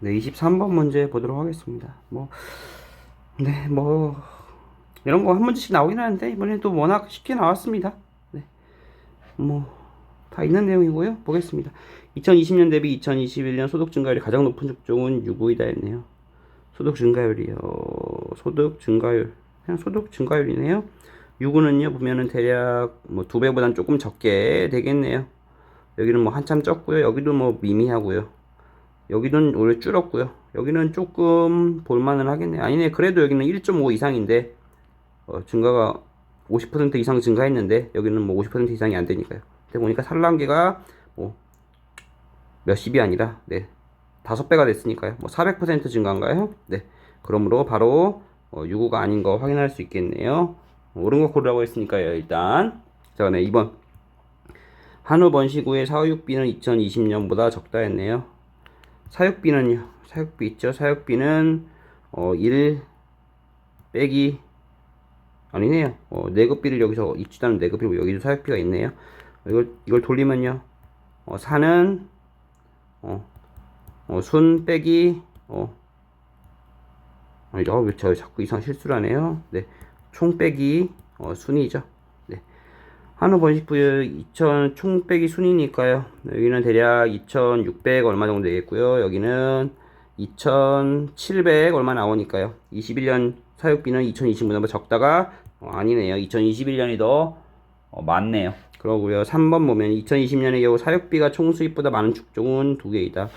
네, 23번 문제 보도록 하겠습니다. 뭐, 네, 뭐, 이런 거 한 문제씩 나오긴 하는데, 이번엔 또 워낙 쉽게 나왔습니다. 네. 뭐, 다 있는 내용이고요. 보겠습니다. 2020년 대비 2021년 소득 증가율이 가장 높은 직종은 유구이다 했네요. 소득 증가율이요. 소득 증가율. 그냥 소득 증가율이네요. 유구는요, 보면은 대략 뭐 두 배보단 조금 적게 되겠네요. 여기는 뭐 한참 적고요. 여기도 뭐 미미하고요. 여기는 오히려 줄었고요. 여기는 조금 볼만은 하겠네요. 아니네, 그래도 여기는 1.5 이상인데, 어, 증가가 50% 이상 증가했는데, 여기는 뭐 50% 이상이 안 되니까요. 근데 보니까 산란계가 뭐 몇십이 아니라, 네, 다섯 배가 됐으니까요. 뭐 400% 증가인가요? 네. 그러므로 바로 어, 유구가 아닌 거 확인할 수 있겠네요. 어, 옳은 거 고르라고 했으니까요. 일단 자, 네, 2번. 한우 번시구의 사육비는 2020년보다 적다 했네요. 사육비는요. 사육비 있죠. 사육비는 어, 1 빼기 아니네요. 어, 내급비를 여기서 있지도 않은 내급비고 여기도 사육비가 있네요. 이걸 이걸 돌리면요. 어, 사는 어, 어, 순 빼기 어 아니죠. 어, 저 자꾸 이상 실수를 하네요. 네. 총 빼기 어, 순이죠. 네. 한우 번식부의 2000 총 빼기 순이니까요. 여기는 대략 2600 얼마 정도 되겠고요. 여기는 2700 얼마 나오니까요. 21년 사육비는 2020년보다 적다가 어, 아니네요. 2021년이 더 어, 많네요. 그러고요. 3번 보면 2020년의 경우 사육비가 총 수입보다 많은 축종은 두 개이다.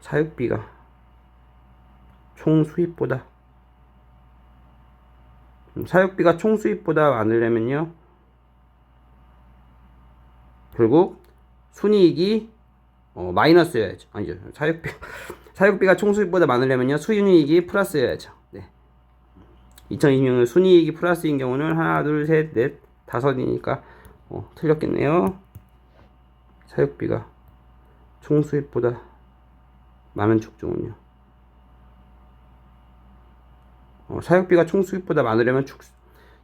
사육비가 총 수입보다 음, 사육비가 총 수입보다 많으려면요. 결국 순이익이 어, 마이너스여야죠. 아니죠. 사육비 사육비가 총 수입보다 많으려면요. 수익이 플러스여야죠. 네. 2020년은 순이익이 플러스인 경우는 하나, 둘, 셋, 넷, 다섯이니까 어, 틀렸겠네요. 사육비가 총 수입보다 많은 축종은요. 어, 사육비가 총 수입보다 많으려면 축,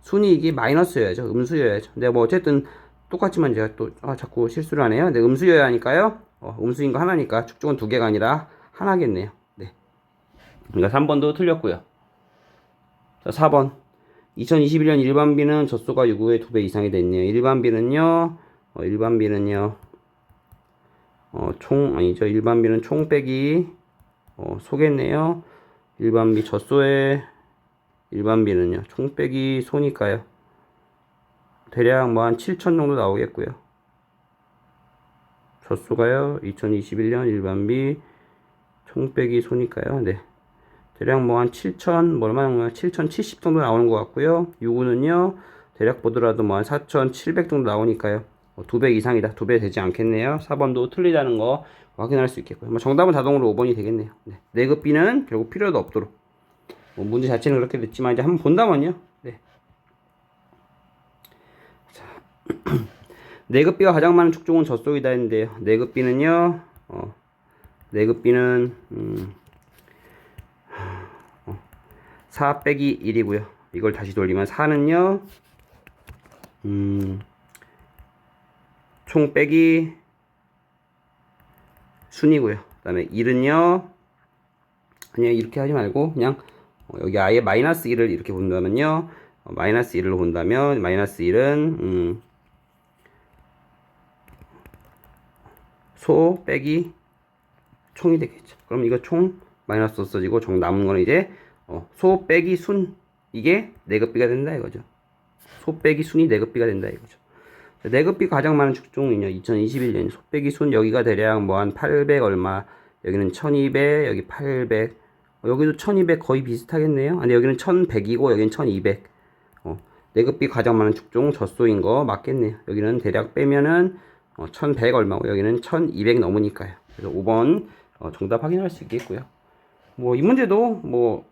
순이익이 마이너스여야죠. 음수여야죠. 근데 뭐 어쨌든 똑같지만 제가 또 아, 자꾸 실수를 하네요. 근데 음수여야 하니까요. 어, 음수인 거 하나니까 축종은 두 개가 아니라 하나겠네요. 네. 그러니까 3번도 틀렸고요. 자, 4번. 2021년 일반비는 젖소가 유구의 두배 이상이 됐네요. 일반비는요. 어, 일반비는요. 어, 총 아니죠. 일반비는 총 빼기 어, 소겠네요. 일반비 젖소의 일반비는요. 총 빼기 소니까요. 대략 뭐 한 7천 정도 나오겠고요. 젖소가요. 2021년 일반비 총 빼기 소니까요. 네. 대략 뭐 한 7천 뭐 얼마 정도 7,070 정도 나오는 것 같고요. 유구는요. 대략 보더라도 뭐 한 4,700 정도 나오니까요. 뭐두배 이상이다. 두 배 되지 않겠네요. 4번도 틀리다는 거 확인할 수 있겠고요. 뭐 정답은 자동으로 5번이 되겠네요. 네. 내급비는 결국 필요도 없도록. 뭐 문제 자체는 그렇게 됐지만 이제 한번 본다면요. 네. 자. 내급비가 가장 많은 축종은 젖속이다 했는데요. 내급비는요. 어. 내급비는 음. 4 빼기 1이고요. 이걸 다시 돌리면 4는요. 음. 총 빼기 순이고요. 그 다음에 1은요. 그냥 이렇게 하지 말고 그냥 어, 여기 아예 마이너스 1을 이렇게 본다면요. 어, 마이너스 1을 본다면 마이너스 1은 음, 소 빼기 총이 되겠죠. 그럼 이거 총 마이너스 없어지고 정 남은 거는 이제 어, 소 빼기 순 이게 내급비가 된다 이거죠. 소 빼기 순이 내급비가 된다 이거죠. 내급비 가장 많은 축종은요 2021년 소 빼기 순 여기가 대략 뭐 한 800 얼마 여기는 1200 여기 800 어, 여기도 1200 거의 비슷하겠네요. 근데 여기는 1100이고 여기는 1200 어, 내급비 가장 많은 축종 젖소인 거 맞겠네요. 여기는 대략 빼면은 어, 1100 얼마고 여기는 1200 넘으니까요. 그래서 5번 어, 정답 확인할 수 있겠고요. 뭐 이 문제도 뭐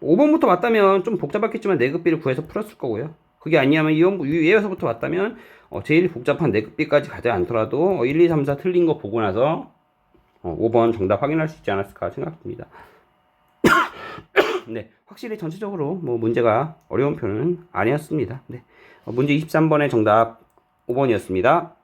5번부터 맞다면 좀 복잡했겠지만 내급비를 구해서 풀었을 거고요. 그게 아니냐면 예에서부터 맞다면 어, 제일 복잡한 내급비까지 가지 않더라도 어, 1, 2, 3, 4 틀린 거 보고 나서 어, 5번 정답 확인할 수 있지 않았을까 생각됩니다. 네, 확실히 전체적으로 뭐 문제가 어려운 편은 아니었습니다. 네, 어, 문제 23번의 정답 5번이었습니다.